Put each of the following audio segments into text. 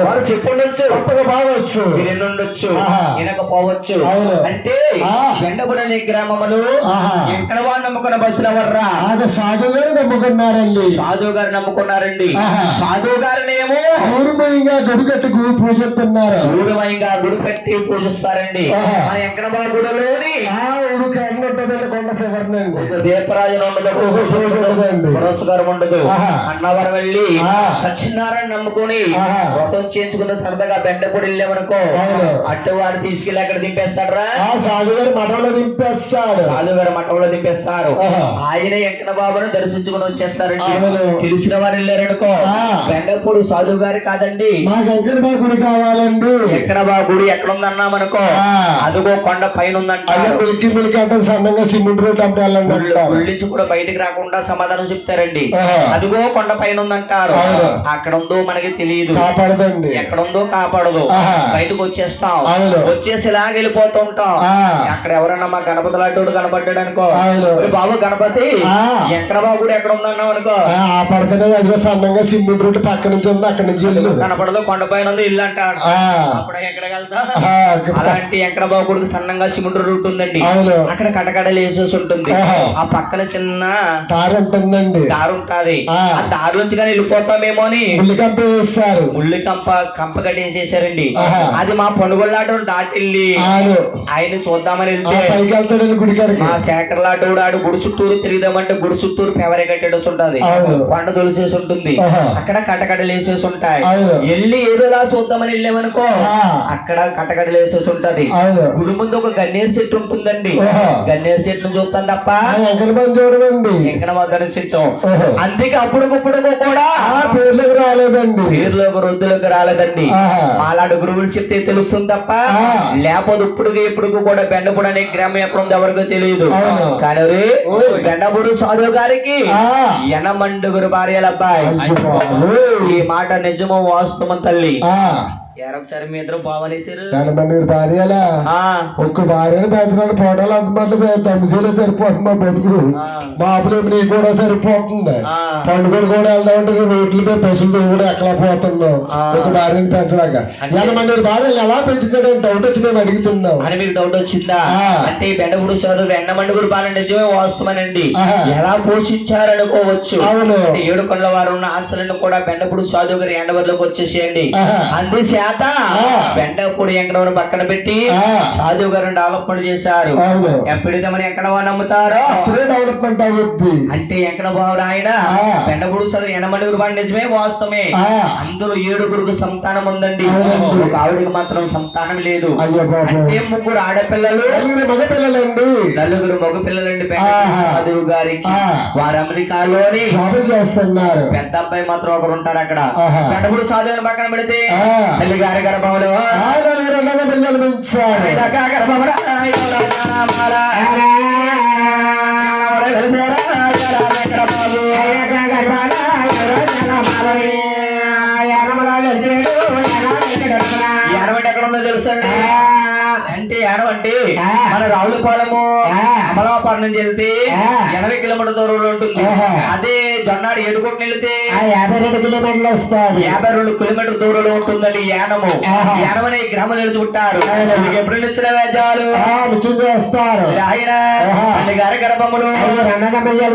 వారు చెప్పుండొచ్చు గొప్పగా బాగొచ్చు వినుండొచ్చు. వినకపోవచ్చు. అంటే ఆ. ఎండబుడనే గ్రామములు. ఎక్కడ వారు నమ్ముకున్న బస్సుల వర్రా ఆగ సాగుగారు నమ్ముకున్నారండి సాధువు గారు నమ్ముకున్నారండి. సాధువు గారినేమో ఊరుమయంగా గుడిగట్టుకు పూజిస్తున్నారు గౌరవంగా గుడి పెట్టి పూజిస్తారండి ఎక్కడ గుడిలోని ఆ ఊరు కర్ణపదండి కొండ దీపరాజు ఉండదు. పురస్కారం. అన్నవరం వెళ్ళి. సత్యనారాయణ నమ్ముకొని చేయించుకున్న సరదాగా బెండపూడి వెళ్ళామనుకో. అట్టు వారు తీసుకెళ్ళి అక్కడ దింపేస్తాడరా ఆ సాగుగారు మఠంలో దింపేస్తాడు రాజుగారు మఠంలో దింపేస్తారు. ఆయన వెంకట బాబును దర్శించుకుని వచ్చేస్తారండి. తెలిసిన వారు వెళ్ళారనుకో. బెండపూడి సాధువు గారు కాదండి బాబు గుడి కావాలండి ఎక్కడ బా గుడి ఎక్కడ ఉందన్నామనుకో. అదిగో కొండ పైన ఉందంటారు సన్నగా సిమెంట్ రోడ్ అంటే కూడా బయటికి రాకుండా సమాధానం చెప్తారండి. అదిగో కొండ పైన ఉందంటారు. అక్కడ ఉందో మనకి తెలియదు కాపాడదండి ఎక్కడ ఉందో కాపాడదు. బయటకు వచ్చేస్తాం. వచ్చేసి ఇలాగ వెళ్ళిపోతూ ఉంటాం ఆ. అక్కడ ఎవరన్నా మా గణపతి లాంటి కనపడ్డాడు అనుకో అవును. "ఒరే బాబు గణపతి. ఎక్కడ బాబు కూడా ఎక్కడ ఉందన్నావు అనుకో ఆ అదిగో సన్నంగా సిమెంట్ రోడ్ పక్క నుంచి ఉంది అక్కడి నుంచి కనపడదు కొండ పైన ఉంది ఇల్లు అంటాడు. అప్పుడు ఎక్కడికి వెళ్తా అలాంటి వెంకటబాబు కొడుకు సన్నంగా సిమెంట్ రూట్ ఉందండి. అక్కడ కటకడలు వేసేసి ఉంటుంది. ఆ పక్కన చిన్న దారి ఉంటుందండి దారి ఉంటది ఆ. ఆ దారిలోంచి కానీ వెళ్ళిపోతామేమో అని ఉల్లికంప వేస్తారు ముళ్ళు కంప కంప కట్టేసేసారండి ఆహా. అది మా పండుగలాటోడు దాటిల్లి ఆయన చూద్దామని వెళ్తే మా శేఖర్ లాటోడు ఆడు గుడి చుట్టూరు తిరిగిదామంటే గుడి చుట్టూరు పెవరే కట్టేసి ఉంటది. కొండ తొలిసేసి ఉంటుంది. అక్కడ కటకడలు వేసేసి ఉంటాయి. వెళ్ళి ఏదోలా చూద్దామని వెళ్ళామనుకో. అక్కడ కటకడలు వేసేసి ఉంటది గుడి ముందు ఒక గన్నేరు చెట్టు ఉంటుందండి. గన్నేరు చెట్టును చూస్తాం తప్ప చూడమండి ఎక్కడ దర్శించాం. అందుకే అప్పుడుకప్పుడు కూడా పేర్లకు రాలేదండి పేర్లోకి వృద్ధులకు రాలేదండి. అలాంటి గురువులు చెప్తే తెలుస్తుంది తప్ప. లేకపోతే ఇప్పుడుగా ఇప్పుడు కూడా బెండపూడి అనే గ్రామం ఎక్కడ ఉందో ఎవరికో తెలియదు. కానీ. బెండపూడి సాధువు గారికి. ఎనమండుగురు భార్యల అబ్బాయి అయ్యో బాబోయ్. ఈ మాట నిజమో వాస్తవం తల్లి ఆ ఎరొకసారి మీ ఇద్దరు బావనేసారు భార్యలా ఒక్క భార్యను పెంచడానికి ఫోటోలు అంతమంది తమిళలో సరిపోతుంది మా బతుకుడు. మా అప్పుడు నీ కూడా సరిపోతుంది. పండుగలు కూడా వెళ్దామంటే రోడ్లపై పశువులు కూడా ఎక్కడ పోతున్నావు. ఒక భార్యను పెంచలేక ఎంత మంది భార్యలు ఎలా పెంచుతాడని డౌట్ వచ్చి మేము అడుగుతున్నాం అని మీకు డౌట్ వచ్చిందా. అంటే ఈ బెండపూడి సాధువు ఎండమండుగురు బాల నిజమే వాస్తవమేనండి. ఎలా పోషించారనుకోవచ్చు అవును. అంటే ఏడు కొండల వారు ఉన్న ఆస్తులను కూడా బెండపూడి సాధువు గారి ఎండవరలోకి వచ్చేసేయండి ఆహా. ఆ. బెండపూడి ఎంకడవరం పక్కన పెట్టి. సాధువు గారు డెవలప్మెంట్ చేశారు ఎప్పుడైతే ఎక్కడ నమ్ముతారో అంటే ఎక్కడ బాబు ఆయన. బెండపూడి సాధువు ఎనమండుగురు బాల నిజమే వాస్తవమే ఆ. అందులో ఏడుగురికి సంతానం ఉందండి. ఒక ఆవిడకి మాత్రం సంతానం లేదు అంటే ముగ్గురు ఆడపిల్లలు నలుగురు మగ పిల్లలండి నలుగురు మగ పిల్లలండి ఆహా. మాధవ్ గారికి. వారు అమెరికాలోని పెద్ద అబ్బాయి మాత్రం ఒకరు ఉంటారు అక్కడ. పెద్దప్పుడు సాధువుని పక్కన పెడితే. తల్లి గారి గర్భంలో పిల్లలు పెంచారు. ఎక్కడ ఉందో తెలుసండి అంటే అంటే మన రావులపాలెము అమలాపురం నుంచి వెళ్తే ఎనభై కిలోమీటర్ దూరంలో ఉంటుంది. అదే జొన్నాడు ఏడుకోటి వెళ్తే యాభై రెండు కిలోమీటర్లు వస్తుంది. యాభై రెండు కిలోమీటర్ దూరంలో ఉంటుందండి యానము. యానమని గ్రామం నిలుచుకుంటారు ఎప్పుడు నిలిచిన వేదాలు చేస్తారు. ఆయన గారి గర్భములు. పిల్లలు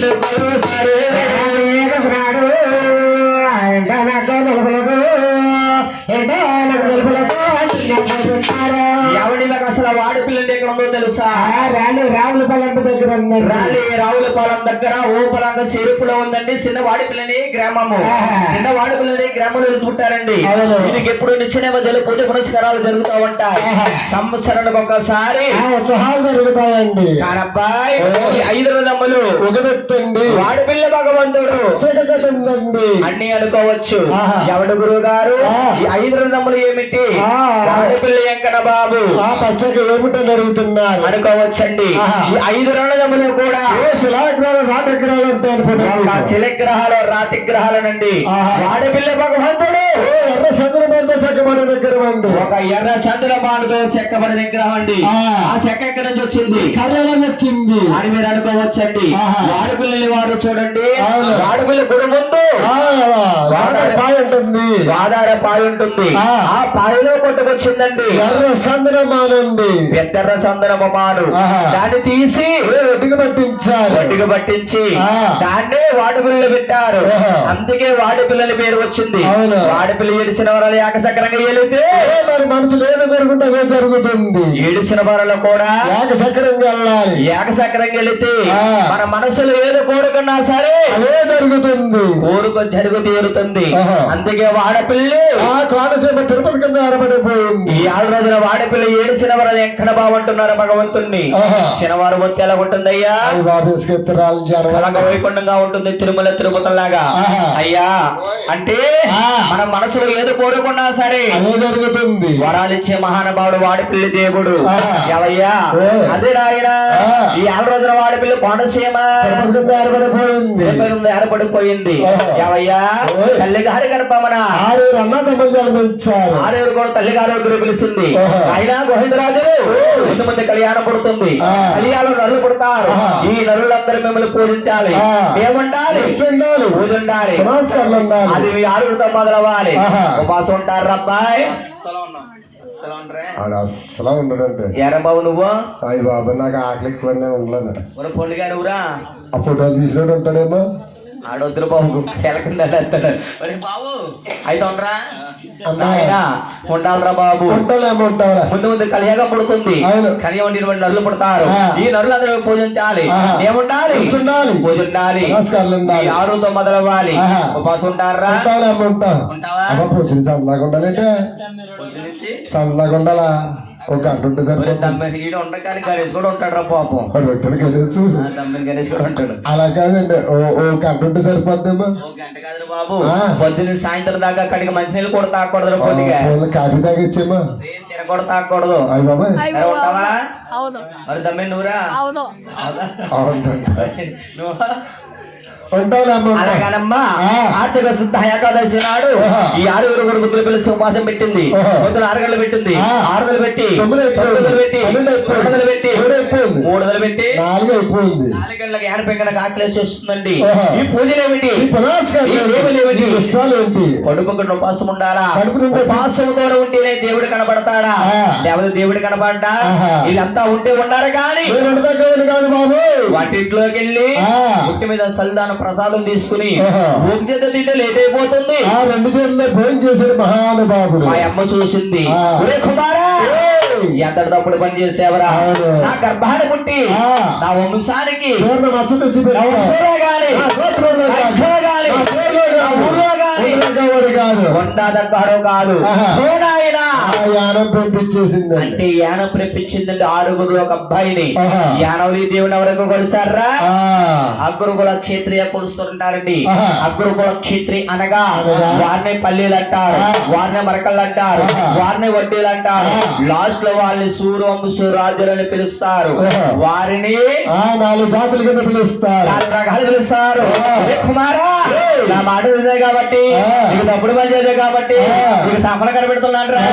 the తెలుసా? రాలి రావుల పల్లంటి దగ్గర రాలి రావులపాలెం దగ్గర ఓపలంగా చెరుపులో ఉందండి. చిన్న వాడిపిల్లని గ్రామము. చిన్న వాడిపిల్లని గ్రామంలో అవును. దీనికి ఎప్పుడు నిచ్చిన మధ్యలో పూజ పురస్కారాలు జరుగుతూ ఉంటాయి. సంవత్సరానికి ఒకసారి. ఉత్సవాలు జరుగుతాయండి. ఈ ఐదు రథములు ఒక పెట్టండి వాడిపిల్ల భగవంతుడు. అన్ని అనుకోవచ్చు. ఎవడు గురువు గారు ఐదు రథములు ఏమిటి. వాడిపిల్ల వెంకట బాబు ఆ పచ్చక ఏమిటని అడుగుతున్నారు అనుకోవచ్చండి. ఐదు రణదములు కూడా శిలాగ్రహాలు రాటగ్రహాలు ఉంటాయి ఒక అనుకుంటున్నాను శిలగ్రహాలు రాతి గ్రహాలనండి ఆహా. వాడపిల్ల భగవంతుడు. ఎర్ర చంద్రమంత చక్కబడి దగ్గర ఒక ఎర్ర చంద్రబాబుతో చెక్కబడి విగ్రహం అండి. ఆ. చెక్క ఎక్కడి నుంచి వచ్చింది? కర్రలో వచ్చింది. అని మీరు అనుకోవచ్చండి. ఆహా. వాడపిల్లని వాడు చూడండి. అవును. వాడపిల్ల గుడి ముందు పాయ ఉంటుంది. ఆధార పాయ ఉంటుంది. ఆ. పాయలో కొట్టుకొచ్చిందండి. ఎర్ర చంద్రమానండి పెద్దర్ర చందనము మాను ఆహా. దాన్ని తీసి ఒడ్డుకు పట్టించారు పట్టించి. దాన్నే వాడిపిల్లలు పెట్టారు ఆహా. అందుకే వాడిపిల్లని పేరు వచ్చింది అవును. వాడిపిల్ల ఏడిసిన వరాలు ఏకచక్రంగా ఏలితే మరి మనసులో ఏది కోరుకుంటే జరుగుతుంది ఏడిసిన వరాలు కూడా ఏక చక్రంగా వెళ్ళాలి ఏకచక్రంగా వెళితే. మన మనసులో ఏదో కోరుకున్నా సరే అదే జరుగుతుంది కోరుకు జరుగు తీరుతుంది. అందుకే వాడపిల్లి ఆ కోనసీమ తిరుపతి కింద ఆరబడిపోయింది ఈ ఆరు రోజుల వాడపిల్ల ఏడిసిన వరాలు ఎక్కడ బాగుంటున్నారు భగవంతుణ్ణి. శనివారం వచ్చి ఎలా ఉంటుందయ్యా అలాగ వైకుంఠంగా ఉంటుంది తిరుమల తిరుపతి లాగా. అయ్యా అంటే. మన మనసులో ఏది కోరుకున్నా సరే అదే జరుగుతుంది వరాలిచ్చే మహానుభావుడు వాడిపిల్లి దేవుడు. ఎవయ్యా. అదే నాయన ఆ. ఈ ఆరు రోజుల వాడిపిల్లి కోనసీమ ఏర్పడిపోయింది. ఎవయ్యా. తల్లి గారి గర్భమన ఆరు అన్నదమ్ములు జన్మించారు ఆరేడు కూడా తల్లి గారు పిలిచింది. అయినా గోవిందరాజు ముందు ముందు కళ్యాణం పుడుతుంది. కళ్యాణం నరులు పుడతారు. ఈ నరులందరూ మిమ్మల్ని పూజించాలి. ఏముండాలి? పూజ ఉండాలి. అది మీ ఆరుగురితో మొదలవ్వాలి. ఉపాసం ఉంటారు అబ్బాయి అసలు ఉండడంటే నువ్వు అయ్యి బాబా నాకు ఆకలి ఎక్కువ ఉండలేను ఒక పొండుగా నువ్వురా ఆ ఫోటోలు తీసినట్టు ఉంటాడేమో ఆడొద్దురు బాబు అయితే ఉండరా? ఉండాలిరా బాబు. ముందు ముందు కలియగా పుడుతుంది. కలియ వండినటువంటి నరులు పుడతారు. ఈ నరులందరూ పూజించాలి. ఆహా. ఏముండాలి ఉండాలి. పూజ ఉండాలి. ఆరుతో మొదలవ్వాలి. ఉపాసం ఉంటారా ఉంటావా? చల్లగా ఉండాలంటే చల్లగా ఉండాలా? ఒక గంట ఉంటే ఒరే సరిపోతుంది తమ్మిని ఈడ ఉండకాని గణేష్ కూడా ఉంటాడు రా పాపం గణేష్. కూడా ఉంటాడు. అలా కాదండి ఓ ఓ గంట ఉంటే సరిపోద్దేమో ఓ గంట కాదు బాబు. పొద్దున్న సాయంత్రం దాకా అక్కడికి మంచినీళ్ళు కూడా తాగకూడదు ఆ, పొద్దుగా కాఫీ తాగిచ్చేమో కూడా తాగకూడదు అయ్యి బాబాయ్. సరే ఉంటావా? అవును. మరి తమ్మి నువ్వురా? అవును. అవునా? అవునండి నువ్వు. అలాగనమ్మా. ఆర్థిక శుద్ధ ఏకాదశి నాడు. ఈ ఆరుగురు కొడుకులు పిలిచి ఉపవాసం పెట్టింది. పొద్దున ఆరు గంటలు పెట్టింది ఆ. ఆరు గంటలు పెట్టి తొమ్మిది. తొమ్మిది పెట్టి పెట్టి. మూడు పెట్టి నాలుగు అయిపోయింది నాలుగు గంటలకు ఆకలేసి వస్తుందండి. ఈ పూజలు ఏమిటి ఈ పునస్కారం ఈ దేవులు ఏమిటి ఈ ఇష్టాలు ఏంటి కడుపుకున్న ఉపాసం ఉండాలా ఉపాసంతో ఉంటేనే దేవుడు కనబడతాడా. లేకపోతే దేవుడు కనబడ్డా. వీళ్ళంతా ఉంటే ఉండాలి కానీ వాటింట్లోకి వెళ్ళి. ముట్టి మీద సల్దాన ప్రసాదం తీసుకుని. ఊకి చేత తింటే లేట్ అయిపోతుంది ఆ రెండు చేతుల్లో భోజనం చేసిన మహానుభావుడు మా అమ్మ చూసింది. ఒరే కుమారా! ఎంత తప్పుడు పని చేసేవరా. నా గర్భాన్ని పుట్టి. నా వంశానికి పేరును మచ్చ తెచ్చి కాదు. కాదు. యానం పంపించేసిందండి అంటే యానం ప్రేపించిందంటే ఆరుగురు ఒక అబ్బాయిని. యానవరి దేవుని ఎవరికి కొలుస్తారా అగ్రకుల క్షేత్రియ కొలుస్తుంటారండి. అగ్రకుల క్షేత్రి అనగా? వారిని పల్లీలు అంటారు. వారిని మరకలు అంటారు. వారిని వడ్డీలు అంటారు. లాస్ట్లో వాళ్ళని సూర్యవంశ రాజులని పిలుస్తారు. వారిని నాలుగు జాతుల కింద పిలుస్తారు నాలుగు రకాలు పిలుస్తారు కుమారా నా మాట కాబట్టి. నీకు తప్పుడు పని చేసే కాబట్టి. నీకు సఫల కనిపెడుతున్నాను రా.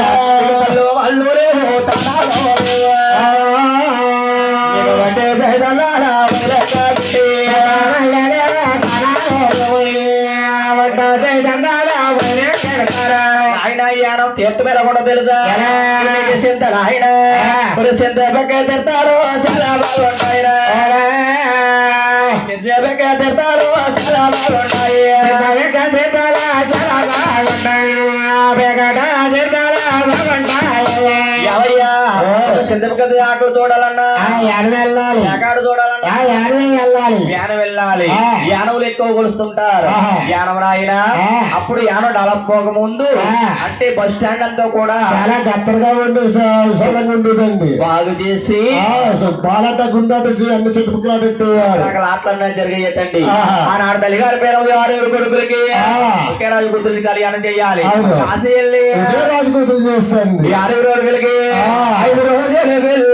తీర్థ మీద కూడా తెలుసా? చింత మరి చింత పక్క తిడతారు చాలా బాగుంటాయిరా. చింతపక్క ఆటో చూడాలన్నా వెళ్ళాలి ఎకాడు చూడాలన్నా వెళ్ళాలి యానం వెళ్ళాలి. యానవులు ఎక్కువ కొలుస్తుంటారు. యానం రాయిన. అప్పుడు యానం డెవలప్ పోక ముందు. అంటే బస్ స్టాండ్ అంతా కూడా చాలా ఉండి ఉండేదండి బాగు చేసి బాలట గుండట అన్ని చెట్టుకులా పెట్టేవారు రకరకాల ఆటలన్నా జరిగేటండి. ఆనాడు తల్లి గారి పేరు ఆరుగురు కొడుకులకి. ఒకే రాజు కూతురికి కళ్యాణం చేయాలి. కాశీ వెళ్ళి కోసం చేస్తుంది ఈ ఆరుగురు కొడుకులకి. ఐదు రోజులు వెళ్ళి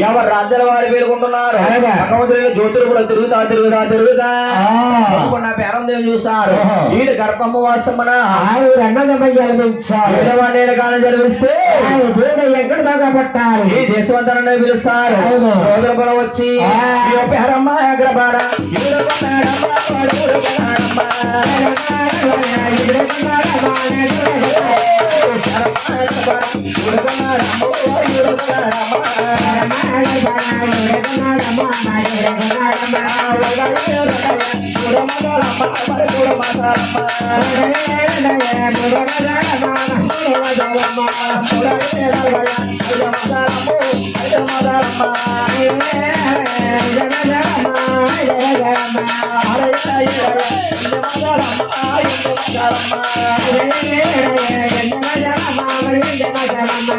ఎవరు రాజ్యాల వారు పేర్కొంటున్నారు. భగవంతుడు జ్యోతిర్పులు తిరుగుతా తిరుగుతా తిరుగుతా. నా పేరం దేవి చూస్తారు ఓహో. వీడు గర్భము పెంచారు. వీడవాడేడు కాలం ఎక్కడ బాగా పట్టాలి ఈ దేశవంతరనే పిలుస్తారు. అవును. రోజుల పొలం వచ్చి ఆయన జన జన మా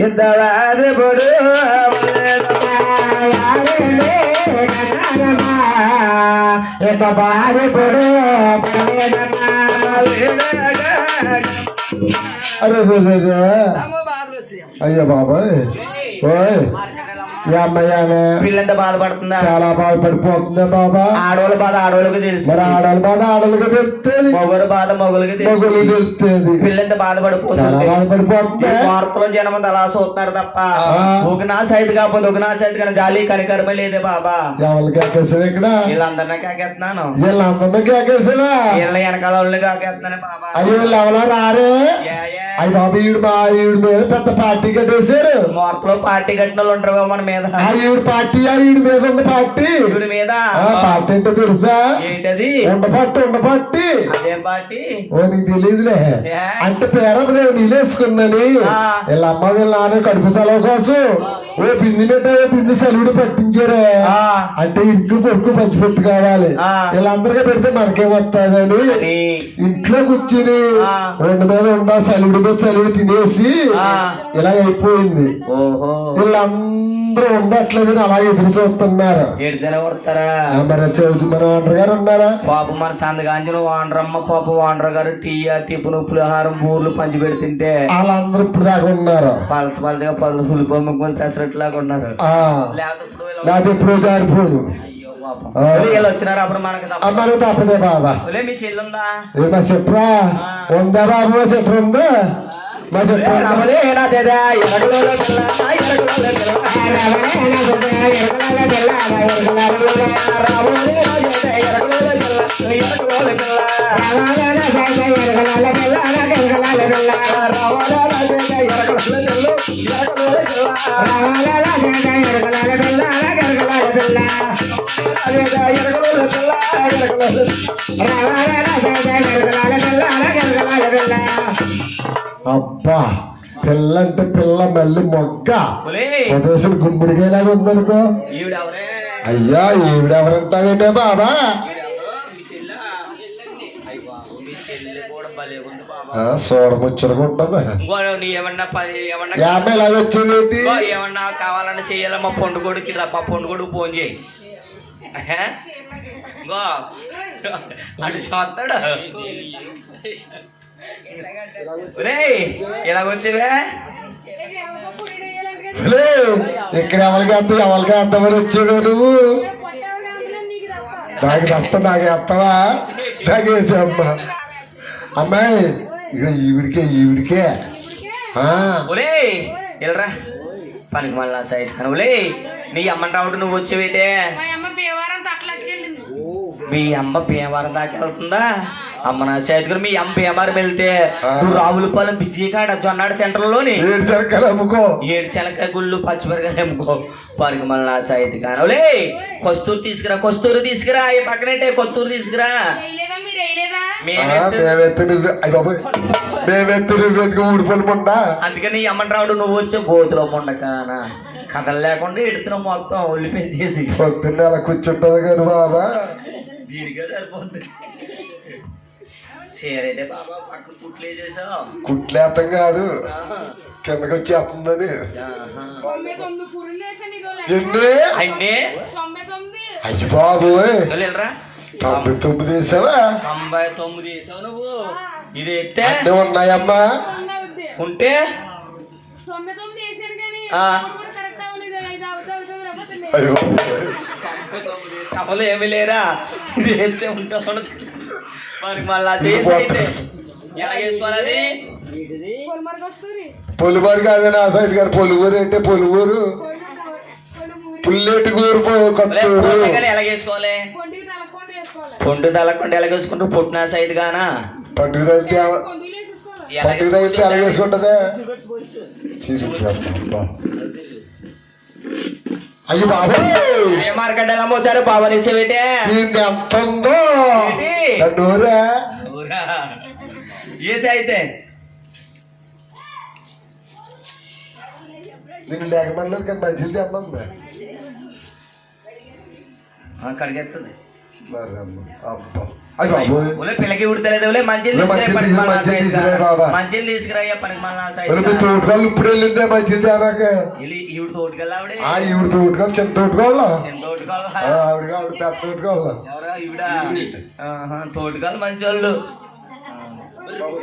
ఇద్దరు బడు బారి పొడు అరే అయ్యా బాబాయ్. ఓయ్. ఈ అమ్మాయి పిల్లంత బాధపడుతుందా? చాలా బాధపడిపోతుందా బాబా. ఆడవాళ్ళ బాధ ఆడవాళ్ళకి తెలుసు మరి ఆడల బాధ ఆడలకి తెలుస్తుంది. మొగలు బాధ మొగలకి మొగులు తెలుస్తుంది. పిల్లంత చాలా బాధపడిపోతుంది. బాధపడిపోతుంది వార్తలో జనం అలా చూస్తున్నారు తప్ప. ఒక నా సైడ్ కాకపోతే ఒక నా సైడ్ కానీ జాలి కనికరమే లేదే బాబా. ఎవరికి ఎక్కేసావు ఇక్కడ? వీళ్ళందరినీ కాకేస్తున్నాను. వీళ్ళందరికీ ఎక్కేసావా వీళ్ళ వెనకాల వాళ్ళు కాకేస్తున్నాను బాబా. అయ్యో ఎవరో రారే. అయ్యి బాబు ఈవిడ మా మీద పెద్ద పార్టీ కట్టేశారు వార్తలో పార్టీ కట్టిన వాళ్ళు ఉంటారు మన మీద. ఆ పార్టీ ఆ ఈవిడ మీద ఉన్న పార్టీ. ఇవిడి మీద? పార్టీ ఏంటో తెలుసా? ఏంటది? ఉండ పార్టీ ఉండ పార్టీ అదేం పార్టీ? ఓ నీకు తెలియదులే? అంటే పేరం నేను నీళ్ళేసుకున్నాని. వీళ్ళ అమ్మ వీళ్ళ నాన్న కడుపు సెలవు కోసం ఓ బింది నెట్ట బింది సెలవుడు పట్టించారే. అంటే ఇంటికి పొడుకు పంచిపెట్టు కావాలి. వీళ్ళందరికీ పెడితే మనకేం వస్తుందని ఇంట్లో కూర్చుని. రెండు మీద ఉన్న సలుడు సలుడు తినేసి. ఇలా అయిపోయింది. వీళ్ళందరూ ఉండట్లేదని అలా ఎదురు చూస్తున్నారు. మరి చదువు మన ఓనర్ గారు ఉన్నారా? పాప మన సందగాంజలు వాండ్రమ్మ పాప వాండ్ర గారు టీ టిఫిన్ పులిహారం బూర్లు పంచి పెడుతుంటే వాళ్ళందరూ ఇప్పుడు దాకా ఉన్నారు. పలస పలసగా పలు పులిపొమ్మ తెసరట్లాగా ఉన్నారు. లేకపోతే ఇప్పుడు వీళ్ళు- మనకి తప్పదే బాబా మీ చెప్పరా ఉందా బాబు మా చెప్పరు ఉందా మా చెప్పరా అబ్బా పిల్ల అంటే పిల్ల మళ్ళీ మొగ్గ ప్రదేశం గుమ్మడికాయలాగా ఉందనుకో. అయ్యా ఈవిడెవరంటావేంటే బాబా ఈవిడెవరో మీ చెల్ల అయ్య బాబు మీ చెల్లి కూడా భలే ఉంది బాబా చూడముచ్చరకుంటది ఇంకో నీ ఏమన్నా ఏమన్నా యాభై ఇలా వచ్చింది ఏమన్నా కావాలని చెయ్యాలా మా పండుగడికి రా మా పండుగడికి ఫోన్ చేయి. అటు చూస్తాడు. ఇలా వచ్చేవే ఇక్కడ ఎవరికి అంత ఎవరికి అంతవరకు వచ్చాడు నువ్వు? నాకు తప్ప నాకు ఎత్తవా? నాకు వేసే అమ్మ. అమ్మాయి ఇక ఈవిడికే ఈవిడికే. ఆ, ఒరేయ్ వెళ్ళరా పనికి మళ్ళా సైడ్ ఒలే. నీ అమ్మని రావుడు నువ్వు వచ్చేవేటే మా అమ్మ భీమవరం తట్లకెళ్ళింది మీ అమ్మ భీమవరం దాకా వెళ్తుందా? అమ్మ నా చేతికి మీ అమ్మ భీమవరం వెళ్తే. రావులపాలెం బిజ్జి కాడ జొన్నాడు సెంటర్లోని ఏడు అమ్ముకో. ఏడు శనకాయ గుళ్ళు పచ్చిమిరకాయలు అమ్ముకో. పనికి మళ్ళీ నా సైతి కానవలే. కొస్తూరు తీసుకురా కొస్తూరు తీసుకురా. ఈ పక్కనట్టే కొత్తూరు తీసుకురా. అందుకని అమ్మని రావుడు నువ్వు వచ్చే గోతులో ఉండకానా కథలు లేకుండా ఎడుతున్నావు మొత్తం చేసి పొద్దున్నే అలా కూర్చుంటది కానీ బాబా. దీనిగా సరిపోతుంది చీరైతే బాబా పక్కన కుట్లు వేసేసావు కుట్లేతం కాదు. కిందకి వచ్చేస్తుందని తొంభై ఎన్ని? అంటే తొంభై అయ్యి వెళ్ళరా తొంభై తొమ్మిది వేసావా? తొంభై తొమ్మిది వేసావు నువ్వు. ఇది ఎత్తే? అన్నీ ఉన్నాయమ్మా. తొంభై. ఉంటే? తొంభై. అయ్యో కమలు ఏమి లేరా? వేస్తే ఉంటా మరి మళ్ళా చేసి ఎలా చేసుకోవాలి కాదు నా సైడ్ గారు పొలుగురు అంటే పొలుగురు పుల్లెటి గూరు ఎలా చేసుకోవాలి? పొండు తలకుండా ఎలా చేసుకుంటూ పుట్టిన సైడ్ గానా? పండుగ పండుగ అయితే ఎలా చేసుకుంటదే? అయ్యి బాబాయ్! ఏ మార్కెట్ ఎలా మోచారు బాబా నిసేవేటే ఎంత ఉందో? నూరా ఏసి అయితే. నేను లేకమన్నది కానీ మంచిది చెప్పండి. కడిగేస్తుంది. పిల్లకి ఉడతలేదు ఒలే మంచిలు ఒలే తీసుకురా మంచిలు పనికి తీసుకురా, మళ్ళా మంచిలు తీసుకురా బాబా. మంచిలు తీసుకురా అయ్యా పనికి మళ్ళా మరి మీ సైడ్ తోటకాళ్ళు ఇప్పుడు వెళ్ళిందే మంచిది తేరాక. ఇది ఈవిడ తోటకెళ్ళి ఆవిడే. ఆ ఈవిడ తోటకాళ్ళు చిన్న తోటకాళ్ళ ఎంత తోటకాలు ఆవిడ ఆవిడ పెద్ద తోటకాళ్ళ ఎవరా ఈవిడ. ఆహా, తోటకాలు మంచి వాళ్ళు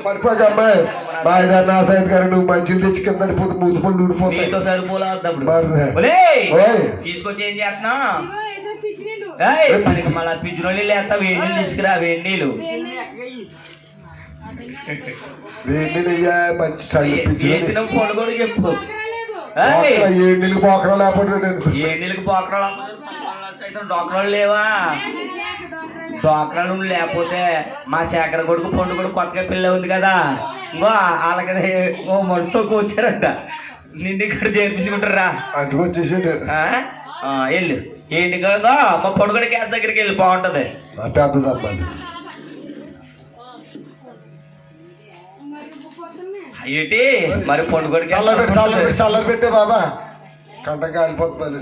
పడిపోక అమ్మాయి మా ఆయన నా సైడ్ గారు నువ్వు మంచిలు తెచ్చి కింద పడిపోతే మూతి పళ్ళు ఊడిపోతాయి. నీతో సరిపోలా అప్పుడు మరి. ఒలే ఓయ్. తీసుకొచ్చి ఏం చేస్తున్నా ఇదిగో వేసే పిచ్చి నీళ్ళు ఏయ్, పనికి మళ్ళా రోజులు లేస్తా వేడి నీళ్ళు తీసుకురా వేడి నీళ్ళు. వేసిన పొడి కూడా చెప్పు. రాలేదు ఏయ్, ఏ నీళ్ళు పోకరా లేకపోతే నేను. ఏ నీళ్ళకి పోకరాలు డాక్టర్లు లేవా? డాక్టర్లు లేకపోతే మా శేఖర కొడుకు పొండు కొడుకు కొత్తగా పిల్ల ఉంది కదా. ఇంకో వాళ్ళకి ఓ మనిషితో కూర్చారంట. నిన్ను ఇక్కడ చేర్పించుకుంటారా? అంటుకు వచ్చేసాడు. ఆ? ఆ, వెళ్ళు. ఏంటి కదా? మా పొడుగుడి గ్యాస్ దగ్గరికి వెళ్ళి బాగుంటది. ఏంటి మరి పొడుగుడి గ్యాస్ చల్ల పెట్టి బాబా. కంట కాలిపోతుంది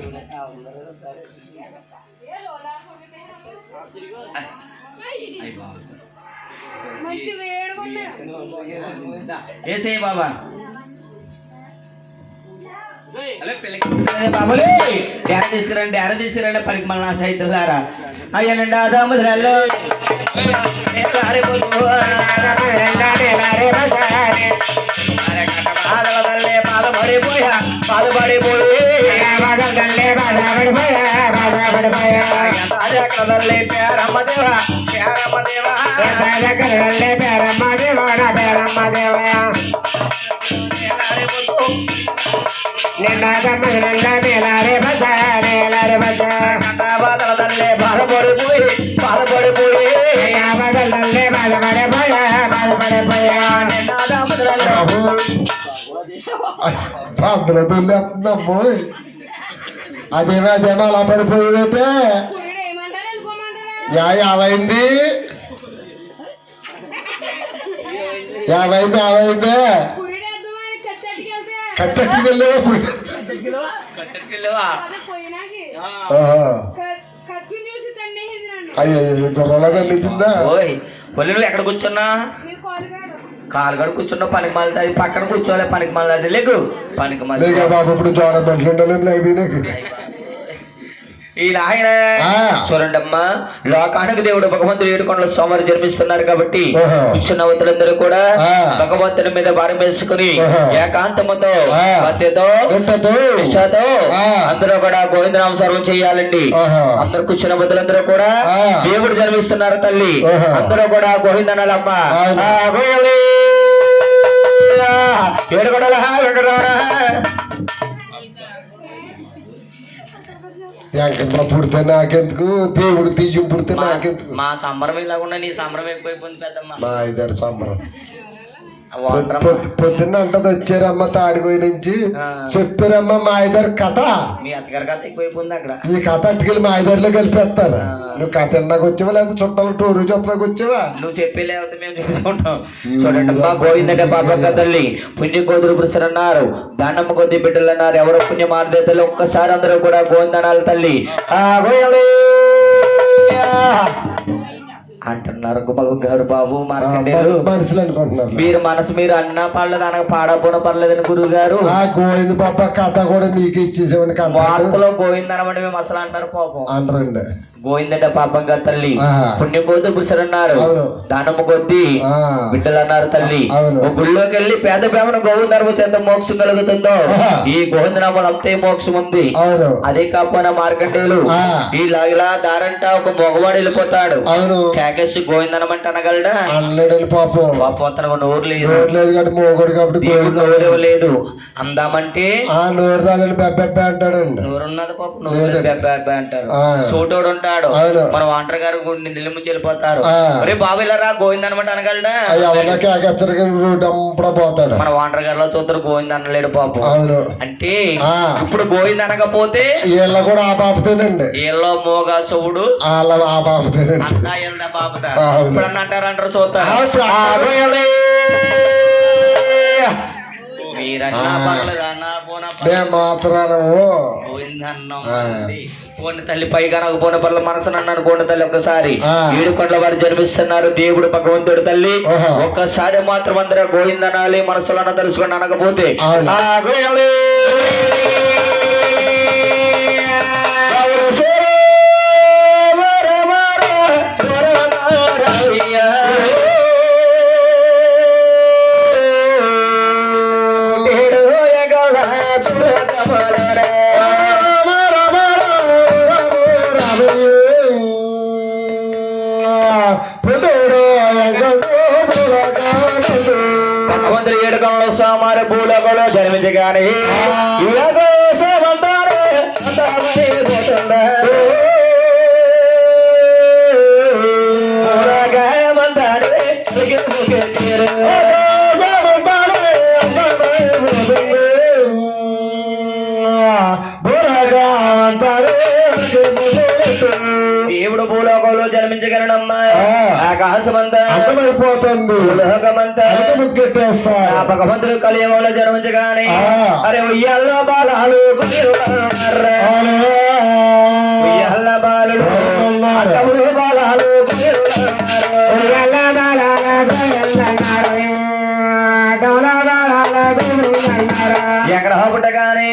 ఏసే బాబా. అలే పిల్లకి బాబులే డార తీసుకురండి డార తీసుకురండి పనికి మళ్ళీ నా సైతులారా అయ్యనండి అదాముద్రల్లో బాధపడిపోయా బాధపడిపోయి బాధపడిపోయా పేరమ్మ దేవా పేరమ్మ దేవా పేరమ్మ దేవా అందులో తొలిస్తుందమ్మో అదేమో అదేమో అలా పడిపోయితే కుర్రీడు ఏమంటారు వెళ్ళిపోమంటారా యా యాభైంది యాభైంది యాభైంది కట్టెక్కి వెళ్ళేవా? అయ్యో గుర్రలో కనిపించిందా ఓయ్ పొల్లి నువ్వు ఎక్కడ కూర్చున్నా? మీరు కాలు కాదు కాలు గడు కూర్చున్న పనికి మళ్ళీ అది పక్కన కూర్చోలే పనికి మళ్ళీ అది లేకు. పనికి మళ్ళీ బాబు ఇప్పుడు జోడ మనుషులు ఉండాలి ఈ నాయన ఆ. చూడండి అమ్మా లోకానికి దేవుడు భగవంతుడు ఏడుకొండల సోమవారం జన్మిస్తున్నారు కాబట్టి. విష్ణునవతులందరూ కూడా. భగవంతుని మీద భారం వేసుకుని. ఏకాంతముతో ఆ. అందరూ కూడా గోవిందనామ సర్వం చేయాలండి. అందరు కూర్చున్న బదులందరూ కూడా. దేవుడు జన్మిస్తున్నారు తల్లి. అందరూ కూడా గోవిందనాలమ్మ అవును. ఆ, గోవిందే. ఏడుకొండల వెంకటరమణ వెంకమ్మ పుడితే నాకెందుకు దేవుడు తీయం పుడితే నాకెందుకు మా సంబరం ఇలాగుండా నీ సంబరం ఎక్కువైపోయింది పెద్దమ్మ మా ఇద్దరు సంబరం వాండ్రమ్మ. పొద్దు- పొద్దున్న అంటది వచ్చారమ్మ తాడిపోయి నుంచి. చెప్పారమ్మ మా ఇద్దరు కథ. మీ అత్తగారి కథ ఎక్కువైపోయింది అక్కడ. ఈ కథ అట్టుకెళ్ళి మా ఇద్దరిలో కలిపేస్తారు. నువ్వు కథ ఎన్నాకు వచ్చావా లేదా చుట్టాలు టూరు చొప్పులకు వచ్చావా? నువ్వు చెప్పి లేకపోతే మేము చూసుకుంటాం. ఈ చూడండి అమ్మా గోవిందంటే పాపక్క తల్లి పుణ్య కోదురు పురుషులు అన్నారు దానమ్మ కొద్ది బిడ్డలు అన్నారు. ఎవరో పుణ్య మార్దేతలు ఒక్కసారి అందరూ కూడా గోవిందనాలు తల్లి. ఆ. అంటున్నారు. గుమ్మగ గారు బాబు మార్కండేయులు. మనుషులు అనుకుంటున్నారు. మీరు మనసు మీరు అన్న పర్లేదు అనక పాడపోన పర్లేదని గురువు గారు ఆ గోవింద పాప కథ కూడా నీకు ఇచ్చేసేవాడిని వార్తలో గోవిందనమని మేము అసలు అంటారు పాపం. అనరండి. గోవిందంటే పాపంగా తల్లి. అన్నారు అవును. దానమ్మ కొద్ది ఆ. బిడ్డలు అన్నారు తల్లి గుళ్ళోకి వెళ్ళి పేద పేమను గోవిందనమతి ఎంత మోక్షం కలుగుతుందో. ఈ గోవిందనామలు అంతే మోక్షం ఉంది. అదే కాకపోయినా మార్కండేయులు. ఇలా ఇలా దారంట ఒక మగవాడు వెళ్ళిపోతాడు. కేకేసి గోవిందనమంటే అనగలడా? పాపం. అతను నోరు లేదు. లేదు కాబట్టి మోగోడు కాబట్టి దేవుడు గోవింద నోరు లేదు. అందామంటే ఆ నోరు రాదని బెబ్బెబ్బే అంటాడండి. నోరున్నది పాపం నోరు అంటారు. చోటోడు ఉంటాడు అవును. మన వాంటర్ గారు వెళ్ళిపోతారు ఆ. ఒరే బాబు ఇలా రా గోవింద అనమాట అనగలడా? పోతాడు. మన వాంటర్ గారిలో చూద్దరు గోవింద అనలేడు పాపం అవును. అంటే. ఇప్పుడు గోవింద అనకపోతే వీళ్ళ కూడా ఆ పాపతేనండి ఏళ్ళో మోగా సౌడు. వాళ్ళ ఆ పాపతేనండి అన్నా. ఇప్పుడు అన్న అంటారు అంటారు చూస్తారు పోనా తల్లి పైగా నాకు పోన పర్ల మనసును అన్నాను పోన తల్లి ఒక్కసారి. ఏడు కొండల వారు జన్మిస్తున్నారు దేవుడు భగవంతుడు తల్లి. ఒక్కసారి మాత్రం అందరూ గోవిందనాలి మనసులో తెలుసుకొని అనకపోతే. జన్మించగానే ఇలాగో సేవంతారే. అంతమై ఆకాశమంతా ముగ్గెట్టేస్తా ఆ భగవంతుడు కలియుగంలో జన్మించగానే. అరే ఉయ్యాల బాలాలు ఎక్కడ పుట్టగానే.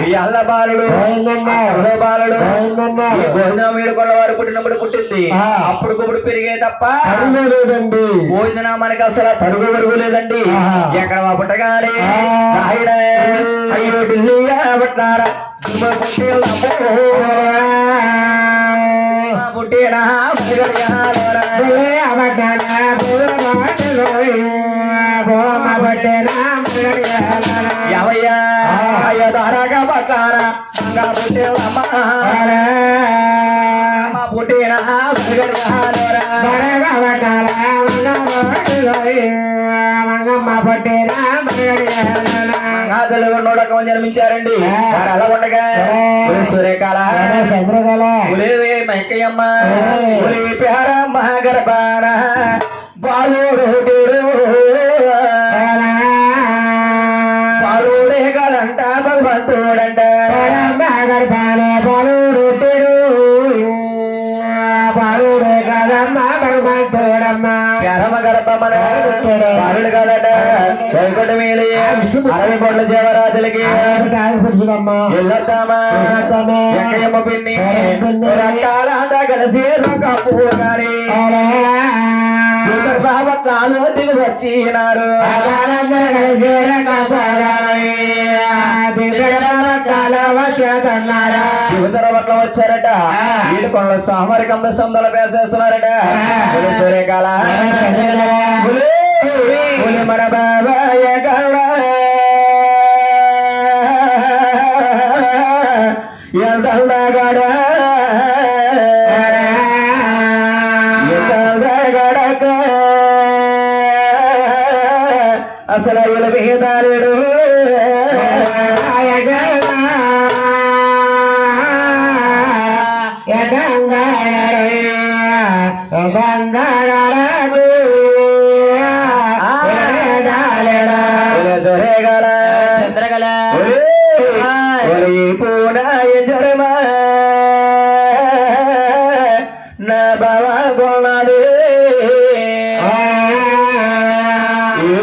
ఉయ్యాల బాలుడు బాలుడు భోజనం వీడు కొన్నవారు పుట్టినప్పుడు పుట్టింది. అప్పుడు పెరిగే తప్ప లేదండి భోజన మనకి అసలు పరుగు పరుగు లేదండి. ఎక్కడ పుట్టగానే అయ్యో ఢిల్లీ పట్టారా పుట్టిన నోడకం జన్మించారండి. అలా ఉండగా సూర్యకాల. ఉలేవే మహికయ్యమ్మ. ఉలే పేరమ్మ గర్భాన బాలుడు కదంట భగవంతుడంట భగవంతుడా గర్భ గర్భమన బాలుడు కదట వైకుంఠ మేలు అరవై కోట్ల దేవరాజులకి ఎల్లొద్దామా ఎక్కయ్యమ్మ పిన్ని రకాలంతా కలిసి ఒక పూగారి బాబత్తాలు దిగు వచ్చినారు యువతర పట్ల వచ్చారట. వీళ్ళు కొండ స్వామివారి కంద సందల పేసేస్తున్నారట సూర్యకాల. మన బాబాయ కరుణ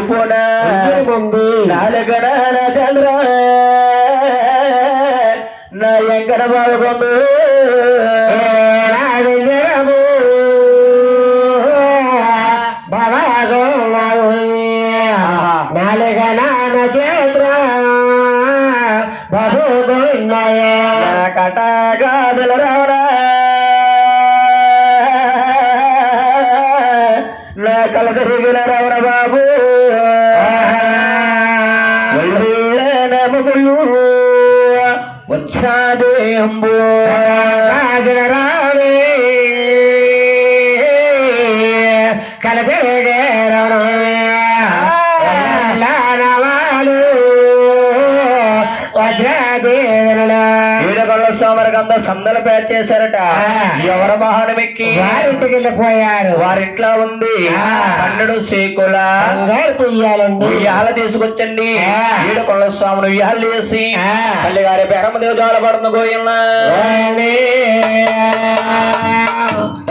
ఈ పూన నాలుగన చంద్ర నా ఎంకర బాగుండు నా కటగాదుల ambo వచ్చాదేంబు వీడగొల్ల సోమరకంత సందలు పేరు చేశారట. ఎవరు వాహనమెక్కి వారింటికి వెళ్ళిపోయారు వారింట్లో ఉంది. పన్నెండు సేకుల ఉయ్యాల తీసుకొచ్చండి. వీడు కొల్ల స్వాములు ఉయ్యాలు చేసి. తల్లి గారి బెరమ దేవజాల పడుతుంది గోయమ్మ.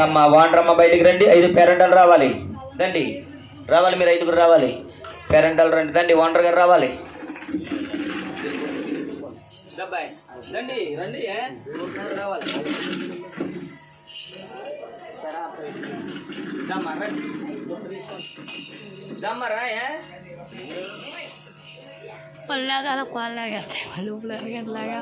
అమ్మ వాండ్రమ్మ బయటికి రండి. ఐదు పేరెంటలు రావాలి. రండి. రావాలి మీరు ఐదుగురు రావాలి. పేరెంటలు రండి. రండి వాండర్ గారు రావాలి. రండి రండి రావాలి. పల్లాగా కొల్లాగా మలుపులు ఎరగట్లాగా